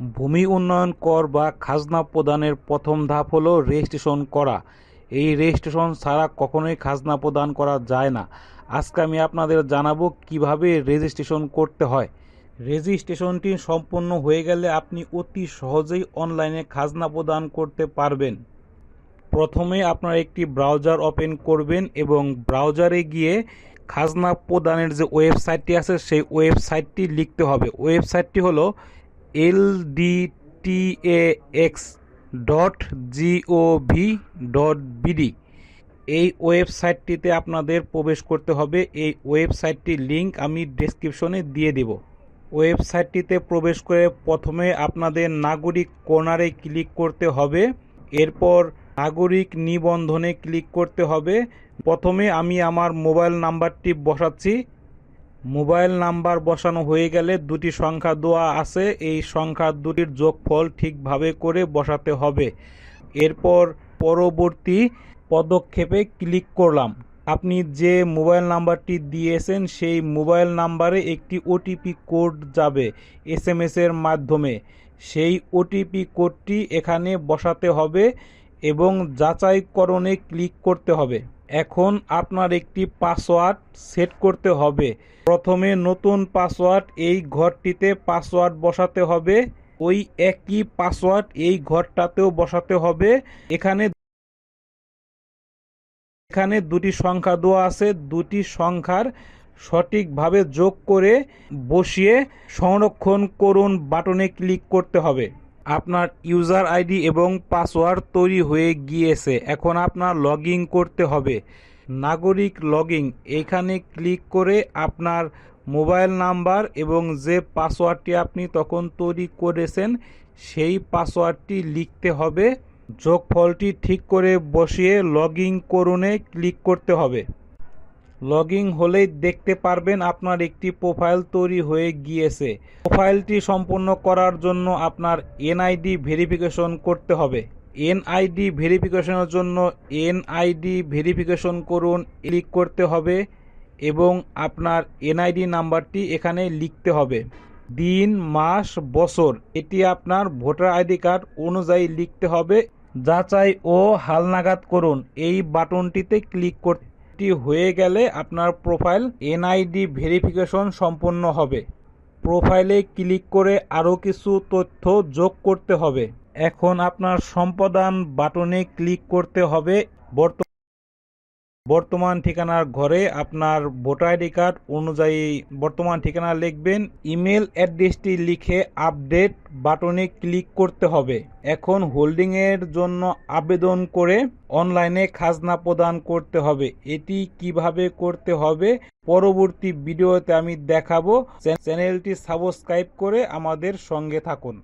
ভূমি উন্নয়ন কর বা খাজনা প্রদানের প্রথম ধাপ হলো রেজিস্ট্রেশন করা। এই রেজিস্ট্রেশন ছাড়া কখনোই খাজনা প্রদান করা যায় না। আজকে আমি আপনাদের জানাব কীভাবে রেজিস্ট্রেশন করতে হয়। রেজিস্ট্রেশনটি সম্পন্ন হয়ে গেলে আপনি অতি সহজেই অনলাইনে খাজনা প্রদান করতে পারবেন। প্রথমে আপনারা একটি ব্রাউজার ওপেন করবেন এবং ব্রাউজারে গিয়ে খাজনা প্রদানের যে ওয়েবসাইটটি আছে, সেই ওয়েবসাইটটি লিখতে হবে। ওয়েবসাইটটি হলো L D T A X dot GOV dot BD এই ওয়েবসাইটটিতে আপনাদের প্রবেশ করতে হবে। এই ওয়েবসাইটটির লিংক আমি ডেসক্রিপশনে দিয়ে দেব। ওয়েবসাইটটিতে প্রবেশ করে প্রথমে আপনাদের নাগরিক কর্নারে ক্লিক করতে হবে। এরপর নাগরিক নিবন্ধনে ক্লিক করতে হবে। প্রথমে আমি আমার মোবাইল নাম্বারটি বসাচ্ছি। মোবাইল নাম্বার বসানো হয়ে গেলে দুটি সংখ্যা দেওয়া আছে। এই সংখ্যা দুটির যোগফল ঠিকভাবে করে বসাতে হবে। এরপর পরবর্তী পদক্ষেপে ক্লিক করলাম। আপনি যে মোবাইল নাম্বারটি দিয়েছেন, সেই মোবাইল নাম্বারে একটি ওটিপি কোড যাবে এস এম এর মাধ্যমে। সেই ওটিপি কোডটি এখানে বসাতে হবে এবং যাচাইকরণে ক্লিক করতে হবে। এখন আপনার একটি পাসওয়ার্ড সেট করতে হবে। প্রথমে নতুন পাসওয়ার্ড এই ঘরটিতে পাসওয়ার্ড বসাতে হবে। ওই একই পাসওয়ার্ড এই ঘরটাতেও বসাতে হবে। এখানে এখানে দুটি সংখ্যা দেওয়া আছে। দুটি সংখ্যার সঠিকভাবে যোগ করে বসিয়ে সংরক্ষণ করুন বাটনে ক্লিক করতে হবে। আপনার ইউজার আইডি এবং পাসওয়ার্ড তৈরি হয়ে গিয়েছে। এখন আপনার লগ করতে হবে। নাগরিক লগইন। এখানে ক্লিক করে আপনার মোবাইল নাম্বার এবং যে পাসওয়ার্ডটি আপনি তখন তৈরি করেছেন, সেই পাসওয়ার্ডটি লিখতে হবে। যোগফলটি ঠিক করে বসিয়ে লগ ইন করুনে ক্লিক করতে হবে। লগ ইন হলেই দেখতে পারবেন আপনার একটি প্রোফাইল তৈরি হয়ে গিয়েছে। প্রোফাইলটি সম্পূর্ণ করার জন্য আপনার এনআইডি ভেরিফিকেশন করতে হবে। এনআইডি ভেরিফিকেশনের জন্য এনআইডি ভেরিফিকেশন করুন, ক্লিক করতে হবে এবং আপনার এনআইডি নাম্বারটি এখানে লিখতে হবে। দিন, মাস, বছর, এটি আপনার ভোটার আইডি কার্ড অনুযায়ী লিখতে হবে। যাচাই ও হালনাগাদ করুন। এই বাটনটিতে ক্লিক করতে হয়ে গেলে আপনার প্রোফাইল এনআইডি ভেরিফিকেশন সম্পন্ন হবে। প্রোফাইলে ক্লিক করে আরও কিছু তথ্য যোগ করতে হবে। এখন আপনার সম্পাদন বাটনে ক্লিক করতে হবে। বর্ত বর্তমান ঠিকানার ঘরে আপনার ভোটার আইডি কার্ড অনুযায়ী বর্তমান ঠিকানা লিখবেন। ইমেল অ্যাড্রেসটি লিখে আপডেট বাটনে ক্লিক করতে হবে। এখন হোল্ডিংয়ের জন্য আবেদন করে অনলাইনে খাজনা প্রদান করতে হবে। এটি কীভাবে করতে হবে পরবর্তী ভিডিওতে আমি দেখাবো। চ্যানেলটি সাবস্ক্রাইব করে আমাদের সঙ্গে থাকুন।